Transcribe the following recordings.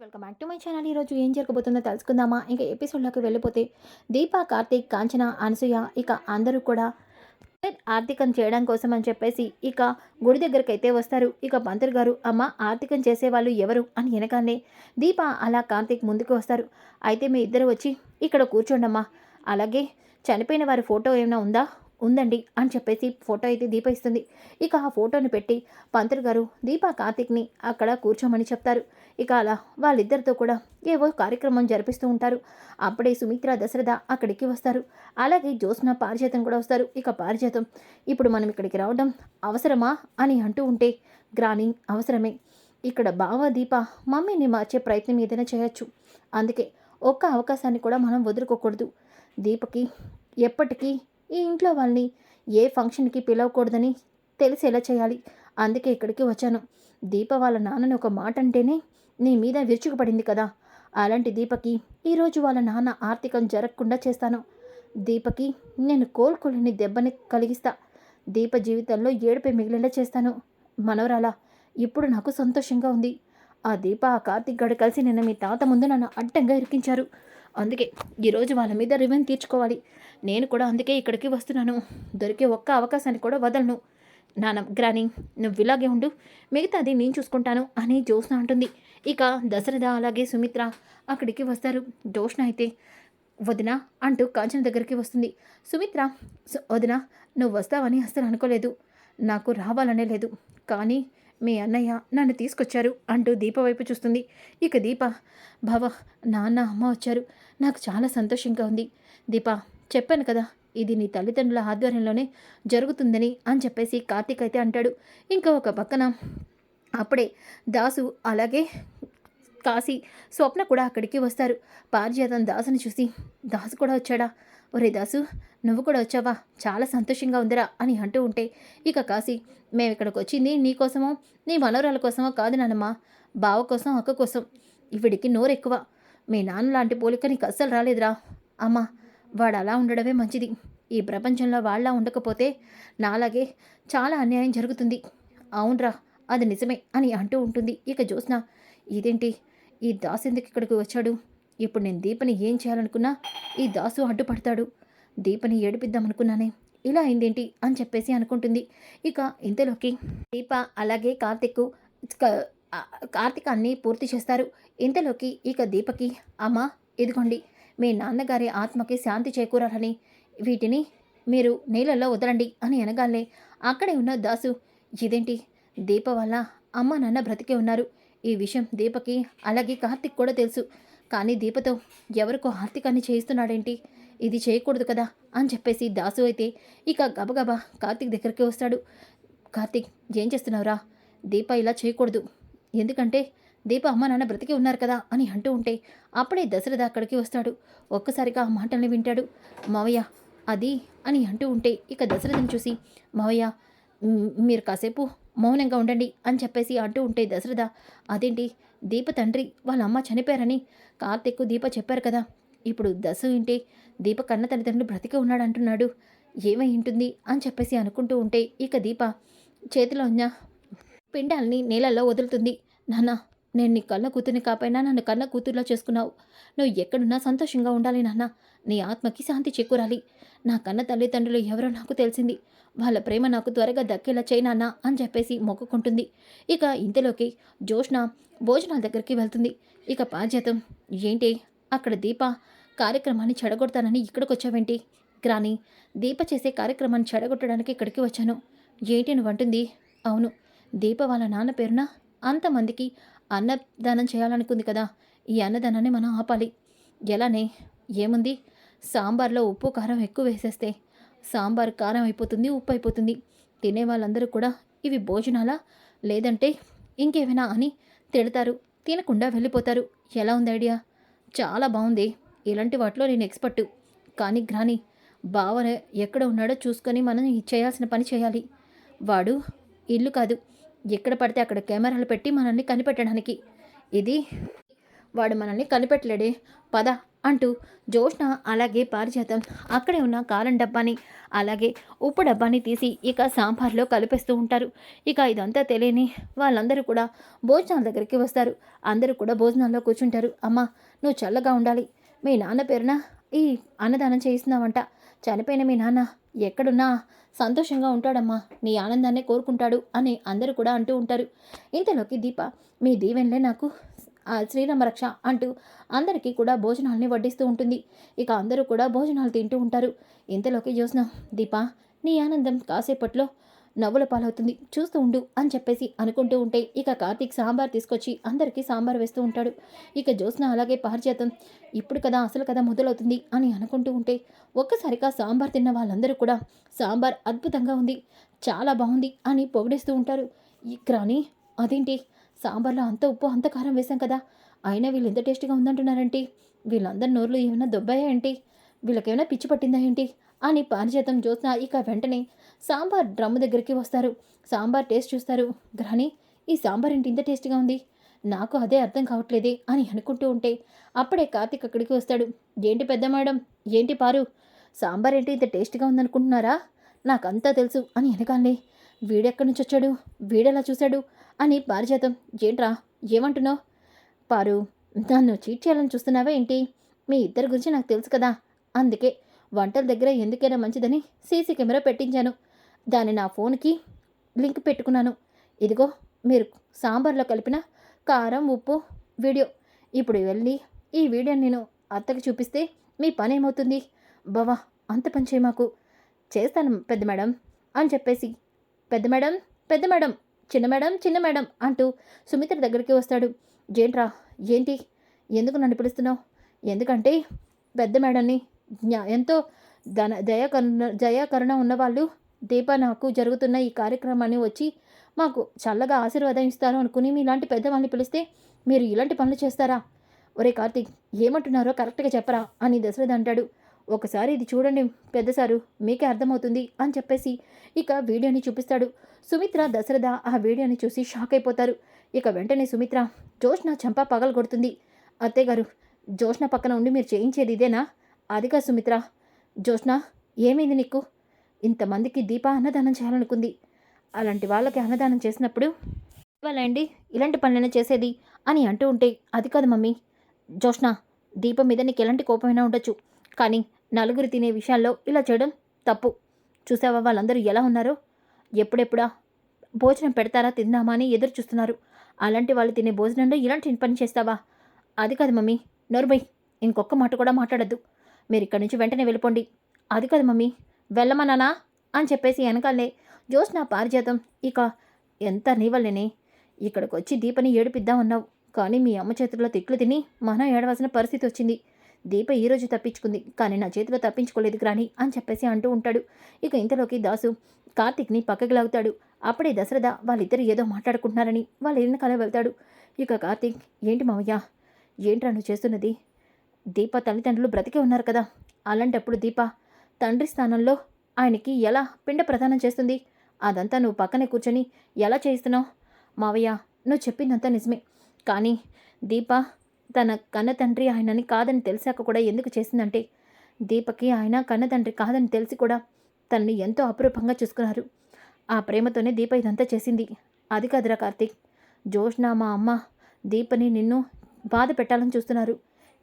Friends welcome back to my channel. ఈరోజు ఏం జరగబోతుందో తెలుసుకుందామా? ఇంకా ఎపిసోడ్లోకి వెళ్ళిపోతే దీప కార్తీక్ కాంచన అనసూయ ఇక అందరూ కూడా ఆర్థికం చేయడం కోసం అని చెప్పేసి ఇక గుడి దగ్గరికి అయితే వస్తారు. ఇక పంతులు గారు అమ్మ ఆర్థికం చేసేవాళ్ళు ఎవరు? అని వెనకానే దీప అలా కార్తీక్ ముందుకు వస్తారు. అయితే మీ ఇద్దరు వచ్చి ఇక్కడ కూర్చోండమ్మా. అలాగే చనిపోయిన వారి ఫోటో ఏమైనా ఉందా? ఉందండి అని చెప్పేసి ఫోటో అయితే దీప ఇస్తుంది. ఇక ఆ ఫోటోని పెట్టి పంతులు గారు దీప కార్తిక్ని అక్కడ కూర్చోమని చెప్తారు. ఇక అలా వాళ్ళిద్దరితో కూడా ఏవో కార్యక్రమం జరిపిస్తూ ఉంటారు. అప్పుడే సుమిత్ర దశరథ అక్కడికి వస్తారు. అలాగే జ్యోత్స్న పారిజాతం కూడా వస్తారు. ఇక పారిజాతం ఇప్పుడు మనం ఇక్కడికి రావడం అవసరమా అని అంటూ ఉంటే గ్రానింగ్ అవసరమే. ఇక్కడ బావ దీప మమ్మీని మార్చే ప్రయత్నం ఏదైనా చేయొచ్చు. అందుకే ఒక్క అవకాశాన్ని కూడా మనం వదులుకోకూడదు. దీపకి ఎప్పటికీ ఈ ఇంట్లో వాళ్ళని ఏ ఫంక్షన్కి పిలవకూడదని తెలిసేలా చేయాలి? అందుకే ఇక్కడికి వచ్చాను. దీప వాళ్ళ నాన్నని ఒక మాట అంటేనే నీ మీద విరుచుకుపడింది కదా. అలాంటి దీపకి ఈరోజు వాళ్ళ నాన్న ఆర్థికం జరగకుండా చేస్తాను. దీపకి నేను కోలుకోలేని దెబ్బని కలిగిస్తా. దీప జీవితంలో ఏడుపై మిగిలేలా చేస్తాను. మనవరాలా ఇప్పుడు నాకు సంతోషంగా ఉంది. ఆ దీప ఆ కార్తిక్ గడు కలిసి నిన్న మీ తాత ముందు నన్ను అడ్డంగా ఇరికించారు. అందుకే ఈరోజు వాళ్ళ మీద రివెన్ తీర్చుకోవాలి. నేను కూడా అందుకే ఇక్కడికి వస్తున్నాను. దొరికే ఒక్క అవకాశాన్ని కూడా వదలను. నాన్న గ్రాని నువ్వు ఇలాగే ఉండు. మిగతాది నేను చూసుకుంటాను అని జ్యోత్స్న అంటుంది. ఇక దశరథ అలాగే సుమిత్ర అక్కడికి వస్తారు. జ్యోత్స్న అయితే వదిన అంటూ కాంచన దగ్గరికి వస్తుంది. సుమిత్ర వదిన నువ్వు వస్తావని అస్సలు అనుకోలేదు. నాకు రావాలనే లేదు. కానీ మీ అన్నయ్య నన్ను తీసుకొచ్చారు అంటూ దీప వైపు చూస్తుంది. ఇక దీప భవ నాన్న అమ్మ వచ్చారు. నాకు చాలా సంతోషంగా ఉంది. దీప చెప్పాను కదా ఇది నీ తల్లిదండ్రుల ఆధ్వర్యంలోనే జరుగుతుందని అని చెప్పేసి కార్తీక్ అయితే అంటాడు. ఇంకా ఒక పక్కన అప్పుడే దాసు అలాగే కాశీ స్వప్న కూడా అక్కడికి వస్తారు. పారిజాతం దాసుని చూసి దాసు కూడా వచ్చాడా? ఒరే దాసు నువ్వు కూడా వచ్చావా? చాలా సంతోషంగా ఉందిరా అని అంటూ ఉంటే ఇక కాశీ మేము ఇక్కడికి వచ్చింది నీ కోసమో నీ మనవరాల కోసమో కాదు నాన్నమ్మ బావ కోసం అక్క కోసం. ఇవిడికి నోరెక్కువ. మీ నాన్న లాంటి పోలిక నీకు అస్సలు రాలేదురా. అమ్మా వాడు అలా ఉండడమే మంచిది. ఈ ప్రపంచంలో వాళ్ళ ఉండకపోతే నాలాగే చాలా అన్యాయం జరుగుతుంది. అవునరా అది నిజమే అని అంటూ ఉంటుంది. ఇక జ్యోత్స్న ఇదేంటి? ఈ దాసు ఎందుకు ఇక్కడికి వచ్చాడు? ఇప్పుడు నేను దీపని ఏం చేయాలనుకున్నా ఈ దాసు అడ్డుపడతాడు. దీపని ఏడిపిద్దామనుకున్నానే. ఇలా అయిందేంటి అని చెప్పేసి అనుకుంటుంది. ఇక ఇంతలోకి దీప అలాగే కార్తిక్ క- కార్తిక్ అన్నీ పూర్తి చేస్తారు. ఇంతలోకి ఇక దీపకి అమ్మ ఇదిగోండి మీ నాన్నగారి ఆత్మకి శాంతి చేకూరాలని వీటిని మీరు నీళ్ళల్లో వదలండి అని అనగానే అక్కడే ఉన్న దాసు ఇదేంటి? దీప వల్ల అమ్మ నాన్న బ్రతికే ఉన్నారు. ఈ విషయం దీపకి అలాగే కార్తిక్ కూడా తెలుసు. కానీ దీపతో ఎవరికో హార్తికాన్ని చేయిస్తున్నాడేంటి? ఇది చేయకూడదు కదా? అని చెప్పేసి దాసు అయితే ఇక గబగబా కార్తిక్ దగ్గరికి వస్తాడు. కార్తిక్ ఏం చేస్తున్నావురా? దీప ఇలా చేయకూడదు. ఎందుకంటే దీప అమ్మ నాన్న బ్రతికి ఉన్నారు కదా అని అంటూ ఉంటే అప్పుడే దశరథ అక్కడికి వస్తాడు. ఒక్కసారిగా ఆ మాటల్ని వింటాడు. మావయ్య అది అని అంటూ ఉంటే ఇక దశరథని చూసి మావయ్య మీరు కాసేపు మౌనంగా ఉండండి అని చెప్పేసి అంటూ ఉంటే దశరథ అదేంటి? దీప తండ్రి వాళ్ళ అమ్మ చనిపోయారని కార్తీక్ దీప చెప్పారు కదా. ఇప్పుడు దశ ఏంటి దీప కన్న తల్లిదండ్రులు బ్రతికి ఉన్నాడు అంటున్నాడు ఏమై ఉంటుంది అని చెప్పేసి అనుకుంటూ ఉంటే ఇక దీప చేతిలో ఉన్న పిండాల్ని నీళ్ళల్లో వదులుతుంది. నాన్న నేను నీ కళ్ళ కూతుర్ని కాపైనా నన్ను కళ్ళ కూతుర్లో చేసుకున్నావు. నువ్వు ఎక్కడున్నా సంతోషంగా ఉండాలి నాన్న. నీ ఆత్మకి శాంతి చేకూరాలి. నా కన్న తల్లిదండ్రులు ఎవరో నాకు తెలిసింది. వాళ్ళ ప్రేమ నాకు త్వరగా దక్కేలా చేయనానా అని చెప్పేసి మొక్కుకుంటుంది. ఇక ఇంతలోకి జోష్న భోజనాల దగ్గరికి వెళ్తుంది. ఇక పారిజాతం ఏంటి? అక్కడ దీప కార్యక్రమాన్ని చెడగొడతానని ఇక్కడికి వచ్చావేంటి? గ్రాని దీప చేసే కార్యక్రమాన్ని చెడగొట్టడానికి ఇక్కడికి వచ్చాను. ఏంటి నువ్వు అంటుంది. అవును దీప వాళ్ళ నాన్న పేరున అంతమందికి అన్నదానం చేయాలనుకుంది కదా. ఈ అన్నదానాన్ని మనం ఆపాలి. ఎలానే? ఏముంది? సాంబార్లో ఉప్పు కారం ఎక్కువ వేసేస్తే సాంబార్ కారం అయిపోతుంది ఉప్పు అయిపోతుంది. తినే వాళ్ళందరూ కూడా ఇవి భోజనాలా? లేదంటే ఇంకేమైనా అని తిడతారు. తినకుండా వెళ్ళిపోతారు. ఎలా ఉంది ఐడియా? చాలా బాగుంది. ఇలాంటి వాటిలో నేను ఎక్స్పర్టు. కానీ గ్రాని బావ ఎక్కడ ఉన్నాడో చూసుకొని మనం చేయాల్సిన పని చేయాలి. వాడు ఇల్లు కాదు. ఎక్కడ పడితే అక్కడ కెమెరాలు పెట్టి మనల్ని కనిపెట్టడానికి. ఇది వాడు మనల్ని కనిపెట్టలేడే. పద అంటూ జోష్ణ అలాగే పారిజాతం. అక్కడే ఉన్న కారం డబ్బాని అలాగే ఉప్పు డబ్బాని తీసి ఇక సాంబార్లో కలిపేస్తూ ఉంటారు. ఇక ఇదంతా తెలియని వాళ్ళందరూ కూడా భోజనాల దగ్గరికి వస్తారు. అందరూ కూడా భోజనాల్లో కూర్చుంటారు. అమ్మ నువ్వు చల్లగా ఉండాలి. మీ నాన్న పేరున ఈ అన్నదానం చేయిస్తున్నావంట. చనిపోయిన మీ నాన్న ఎక్కడున్నా? సంతోషంగా ఉంటాడమ్మా. నీ ఆనందాన్నే కోరుకుంటాడు అని అందరూ కూడా అంటూ ఉంటారు. ఇంతలోకి దీప మీ దీవెనలే నాకు. శ్రీరామరక్ష శ్రీరామ రక్ష అంటూ అందరికీ కూడా భోజనాల్ని వడ్డిస్తూ ఉంటుంది. ఇక అందరూ కూడా భోజనాలు తింటూ ఉంటారు. ఇంతలోకి జ్యోత్స్న దీప నీ ఆనందం కాసేపట్లో నవ్వుల పాలవుతుంది. చూస్తూ ఉండు అని చెప్పేసి అనుకుంటూ ఉంటే ఇక కార్తీక్ సాంబార్ తీసుకొచ్చి అందరికీ సాంబార్ వేస్తూ ఉంటాడు. ఇక జ్యోత్స్న అలాగే పారిచేతం ఇప్పుడు కదా అసలు కదా మొదలవుతుంది అని అనుకుంటూ ఉంటే ఒక్కసారిగా సాంబార్ తిన్న వాళ్ళందరూ కూడా సాంబార్ అద్భుతంగా ఉంది చాలా బాగుంది అని పొగిడేస్తూ ఉంటారు. ఇక అదేంటి? సాంబార్లో అంత ఉప్పు అంత కారం వేశాం కదా అయినా వీళ్ళు ఎంత టేస్ట్గా ఉందంటున్నారంటే? వీళ్ళందరి నోర్లు ఏమైనా దొబ్బాయా ఏంటి? వీళ్ళకేమైనా పిచ్చి పట్టిందా ఏంటి? అని పారిజాతం జ్యోత్స్న ఇక వెంటనే సాంబార్ డ్రమ్ము దగ్గరికి వస్తారు. సాంబార్ టేస్ట్ చూస్తారు. గ్రహణి ఈ సాంబార్ ఏంటి ఇంత టేస్ట్గా ఉంది? నాకు అదే అర్థం కావట్లేదే అని అనుకుంటూ ఉంటే అప్పుడే కార్తిక్ అక్కడికి వస్తాడు. ఏంటి పెద్ద మేడం? ఏంటి పారు? సాంబార్ ఏంటి ఇంత టేస్ట్గా ఉందనుకుంటున్నారా? నాకంతా తెలుసు అని వెనకాలే వీడెక్కడి నుంచి వచ్చాడు? వీడెలా చూశాడు? అని పారిజాతం ఏంట్రా? ఏమంటున్నావు? పారు నన్ను చీట్ చేయాలని చూస్తున్నావా ఏంటి? మీ ఇద్దరి గురించి నాకు తెలుసు కదా? అందుకే వంటల దగ్గర ఎందుకైనా మంచిదని సీసీ కెమెరా పెట్టించాను. దాన్ని నా ఫోన్కి లింక్ పెట్టుకున్నాను. ఇదిగో మీరు సాంబార్లో కలిపిన కారం ఉప్పు వీడియో. ఇప్పుడు వెళ్ళి ఈ వీడియోని నేను అత్తకి చూపిస్తే మీ పని ఏమవుతుంది? బావా అంత పని చేయి మాకు. చేస్తాను పెద్ద మేడం అని చెప్పేసి. పెద్ద మేడం పెద్ద మేడం చిన్న మేడం చిన్న మేడం అంటూ సుమిత్ర దగ్గరికి వస్తాడు. జేంట్రా ఏంటి? ఎందుకు నన్ను పిలుస్తున్నావు? ఎందుకంటే పెద్ద మేడంని ఎంతో ధన దయాకరుణ దయాకరుణ ఉన్నవాళ్ళు దీప నాకు జరుగుతున్న ఈ కార్యక్రమాన్ని వచ్చి మాకు చల్లగా ఆశీర్వాదం ఇస్తారు అనుకుని మీలాంటి పెద్దవాళ్ళని పిలిస్తే మీరు ఇలాంటి పనులు చేస్తారా? ఒరే కార్తీక్ ఏమంటున్నారో కరెక్ట్గా చెప్పరా? అని దశరథ్ అంటాడు. ఒకసారి ఇది చూడండి పెద్ద సారు మీకే అర్థమవుతుంది అని చెప్పేసి ఇక వీడియోని చూపిస్తాడు. సుమిత్ర దశరథ ఆ వీడియోని చూసి షాక్ అయిపోతారు. ఇక వెంటనే సుమిత్ర జోష్న చంప పగలు కొడుతుంది అత్తయ్య గారు జోష్న పక్కన ఉండి మీరు చేయించేది ఇదేనా? అదిగా సుమిత్ర జ్యోష్ణ ఏమైంది నీకు? ఇంతమందికి దీప అన్నదానం చేయాలనుకుంది. అలాంటి వాళ్ళకి అన్నదానం చేసినప్పుడు వాళ్ళండి ఇలాంటి పనులైనా చేసేది అని అంటూ ఉంటే అది కాదు మమ్మీ. జ్యోష్ణ దీపం మీద నీకు ఎలాంటి కోపమైనా ఉండొచ్చు. కానీ నలుగురు తినే విషయాల్లో ఇలా చేయడం తప్పు. చూసావా వాళ్ళందరూ ఎలా ఉన్నారో? ఎప్పుడెప్పుడా భోజనం పెడతారా తిందామా అని ఎదురు చూస్తున్నారు. అలాంటి వాళ్ళు తినే భోజనంలో ఇలాంటి పని చేస్తావా? అది కాదు మమ్మీ నోరుబై ఇంకొక మాట కూడా మాట్లాడద్దు. మీరు ఇక్కడి నుంచి వెంటనే వెళ్ళిపోండి. అది కాదు మమ్మీ వెళ్ళమన్నానా? అని చెప్పేసి వెనకాలే జోష్న పారిజాతం. ఇక ఎంత నీవల్లేనే ఇక్కడికి వచ్చి దీపని ఏడిపిద్దామన్నావు కానీ మీ అమ్మ చేతుల్లో తిట్లు తిని మనం ఏడవలసిన పరిస్థితి వచ్చింది. దీప ఈరోజు తప్పించుకుంది. కానీ నా చేతిలో తప్పించుకోలేదు గ్రాని అని చెప్పేసి అంటూ ఉంటాడు. ఇక ఇంతలోకి దాసు కార్తిక్ని పక్కకి లాగుతాడు. అప్పుడే దశరథ వాళ్ళిద్దరు ఏదో మాట్లాడుకుంటున్నారని వాళ్ళ వెనకాల వెళ్తాడు. ఇక కార్తీక్ ఏంటి మామయ్య ఏంట్రా నువ్వు చేస్తున్నది? దీప తల్లిదండ్రులు బ్రతికే ఉన్నారు కదా. అలాంటప్పుడు దీప తండ్రి స్థానంలో ఆయనకి ఎలా పిండ ప్రదానం చేస్తుంది? అదంతా నువ్వు పక్కనే కూర్చొని ఎలా చేయిస్తున్నావు? మావయ్య నువ్వు చెప్పిందంతా నిజమే. కానీ దీప తన కన్న తండ్రి ఆయనని కాదని తెలిసాక కూడా ఎందుకు చేసిందంటే దీపకి ఆయన కన్న తండ్రి కాదని తెలిసి కూడా తనని ఎంతో అపురూపంగా చూసుకున్నారు. ఆ ప్రేమతోనే దీప ఇదంతా చేసింది. అది కాదురా కార్తీక్ జోష్న మా అమ్మ దీపని నిన్ను బాధ పెట్టాలని చూస్తున్నారు.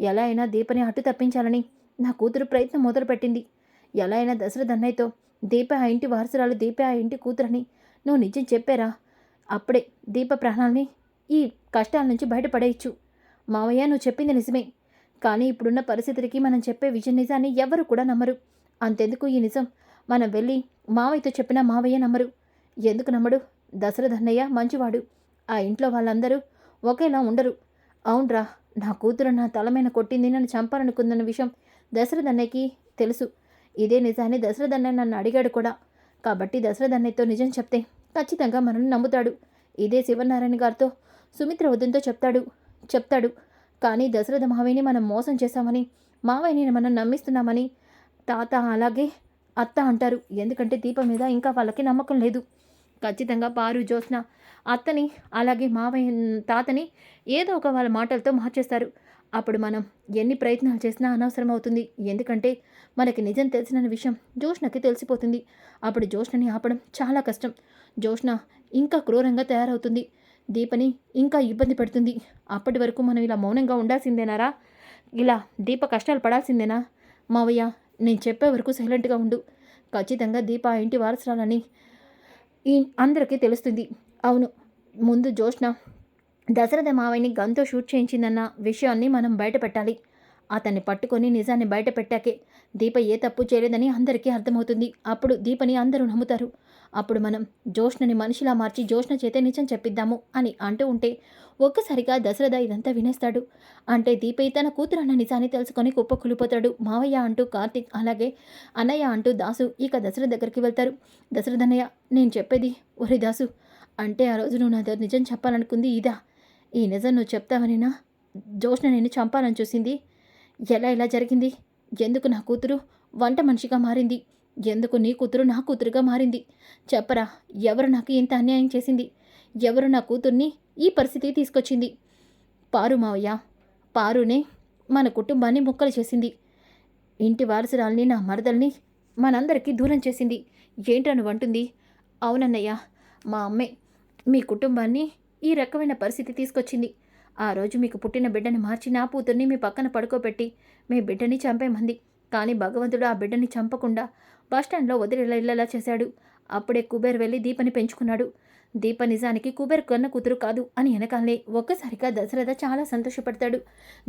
ఎలా అయినా దీపని అటు తప్పించాలని నా కూతురు ప్రయత్నం మొదలుపెట్టింది. ఎలా అయినా దశరథ అన్నయ్యతో దీప ఆ ఇంటి వారసురాలు దీప ఆ ఇంటి కూతురని నువ్వు నిజం చెప్పారా? అప్పుడే దీప ప్రాణాలని ఈ కష్టాల నుంచి బయటపడేయచ్చు. మావయ్య నువ్వు చెప్పింది నిజమే. కానీ ఇప్పుడున్న పరిస్థితులకి మనం చెప్పే విజయ నిజాన్ని ఎవరు కూడా నమ్మరు. అంతెందుకు ఈ నిజం? మనం వెళ్ళి మావయ్యతో చెప్పినా మావయ్య నమ్మరు. ఎందుకు నమ్మడు? దశరథన్నయ్య మంచివాడు. ఆ ఇంట్లో వాళ్ళందరూ ఒకేలా ఉండరు. అవునరా నా కూతురు నా తల మీద కొట్టింది నన్ను చంపాలనుకుందన్న విషయం దశరథ అన్నయ్యకి తెలుసు. ఇదే నిజాన్ని దశరథ అన్నయ్య నన్ను అడిగాడు కూడా. కాబట్టి దశరథ అన్నయ్యతో నిజం చెప్తే ఖచ్చితంగా మనల్ని నమ్ముతాడు. ఇదే శివనారాయణ గారితో సుమిత్ర వదంతో చెప్తాడు చెప్తాడు. కానీ దశరథ మావయ్యని మనం మోసం చేశామని మావయ్యని మనం నమ్మిస్తున్నామని తాత అలాగే అత్త అంటారు. ఎందుకంటే దీపం మీద ఇంకా వాళ్ళకి నమ్మకం లేదు. ఖచ్చితంగా పారు జ్యోత్స్న అత్తని అలాగే మావయ్య తాతని ఏదో ఒక వాళ్ళ మాటలతో మార్చేస్తారు. అప్పుడు మనం ఎన్ని ప్రయత్నాలు చేసినా అనవసరం అవుతుంది ఎందుకంటే మనకి నిజం తెలిసిన విషయం జోష్నకి తెలిసిపోతుంది. అప్పుడు జోష్నని ఆపడం చాలా కష్టం. జోష్న ఇంకా క్రూరంగా తయారవుతుంది. దీపని ఇంకా ఇబ్బంది పెడుతుంది. అప్పటి వరకు మనం ఇలా మౌనంగా ఉండాల్సిందేనారా? ఇలా దీప కష్టాలు పడాల్సిందేనా? మావయ్య నేను చెప్పే వరకు సైలెంట్గా ఉండు. ఖచ్చితంగా దీప ఇంటి వారసురాలని ఈ అందరికీ తెలుస్తుంది. అవును. ముందు జోష్న దశరథ మావయ్యని గన్తో షూట్ చేయించిందన్న విషయాన్ని మనం బయట పెట్టాలి. అతన్ని పట్టుకొని నిజాన్ని బయట పెట్టాకే దీప ఏ తప్పు చేయలేదని అందరికీ అర్థమవుతుంది. అప్పుడు దీపని అందరూ నమ్ముతారు. అప్పుడు మనం జోష్ణని మనిషిలా మార్చి జోష్ణ చేతే నిజం చెప్పిద్దాము అని అంటూ ఉంటే ఒక్కసారిగా దశరథ ఇదంతా వినేస్తాడు. అంటే దీపై తన కూతురు అన్న నిజాన్ని తెలుసుకొని కుప్పకూలిపోతాడు మావయ్య అంటూ కార్తీక్ అలాగే అన్నయ్య అంటూ దాసు ఇక దశరథ దగ్గరికి వెళ్తారు. దశరథన్నయ్య నేను చెప్పేది ఒరే దాసు అంటే ఆ రోజు నువ్వు నా దగ్గర నిజం చెప్పాలనుకుంది ఇదా. ఈ నిజం నువ్వు చెప్తావనేనా? జోష్ణ నేను చంపాలని చూసింది. ఎలా ఇలా జరిగింది? ఎందుకు నా కూతురు వంట మనిషిగా మారింది? ఎందుకు నీ కూతురు నా కూతురుగా మారింది? చెప్పరా ఎవరు నాకు ఇంత అన్యాయం చేసింది? ఎవరు నా కూతుర్ని ఈ పరిస్థితికి తీసుకొచ్చింది? పారు మావయ్య పారునే మన కుటుంబాన్ని ముక్కలు చేసింది. ఇంటి వారసురాల్ని నా మరదల్ని మనందరికీ దూరం చేసింది. ఏంటను అంటుంది అవునన్నయ్య మా అమ్మే మీ కుటుంబాన్ని ఈ రకమైన పరిస్థితి తీసుకొచ్చింది. ఆ రోజు మీకు పుట్టిన బిడ్డని మార్చి నా కూతుర్ని మీ పక్కన పడుకోబెట్టి మీ బిడ్డని చంపేమంది. కానీ భగవంతుడు ఆ బిడ్డని చంపకుండా బస్టాండ్లో వదిలేలా చేశాడు. అప్పుడే కుబేర్ వెళ్ళి దీపని పెంచుకున్నాడు. దీప నిజానికి కుబేర్ కన్న కూతురు కాదు అని వెనకాలనే ఒక్కసారిగా దశరథ చాలా సంతోషపడతాడు.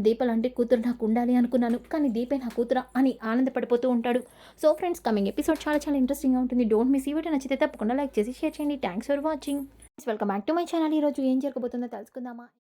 దీప లాంటి కూతురు నాకు ఉండాలి అనుకున్నాను. కానీ దీపే నా కూతురా అని ఆనందపడిపోతూ ఉంటాడు. సో ఫ్రెండ్స్ కమింగ్ ఎపిసోడ్ చాలా చాలా ఇంట్రెస్టింగ్గా ఉంటుంది. డోంట్ మిస్ ఈ వీడియో నచ్చితే తప్పకుండా లైక్ చేసి షేర్ చేయండి. Thanks for watching welcome back to my channel. ఈరోజు ఏం జరగబోతుందో తెలుసుకుందామా?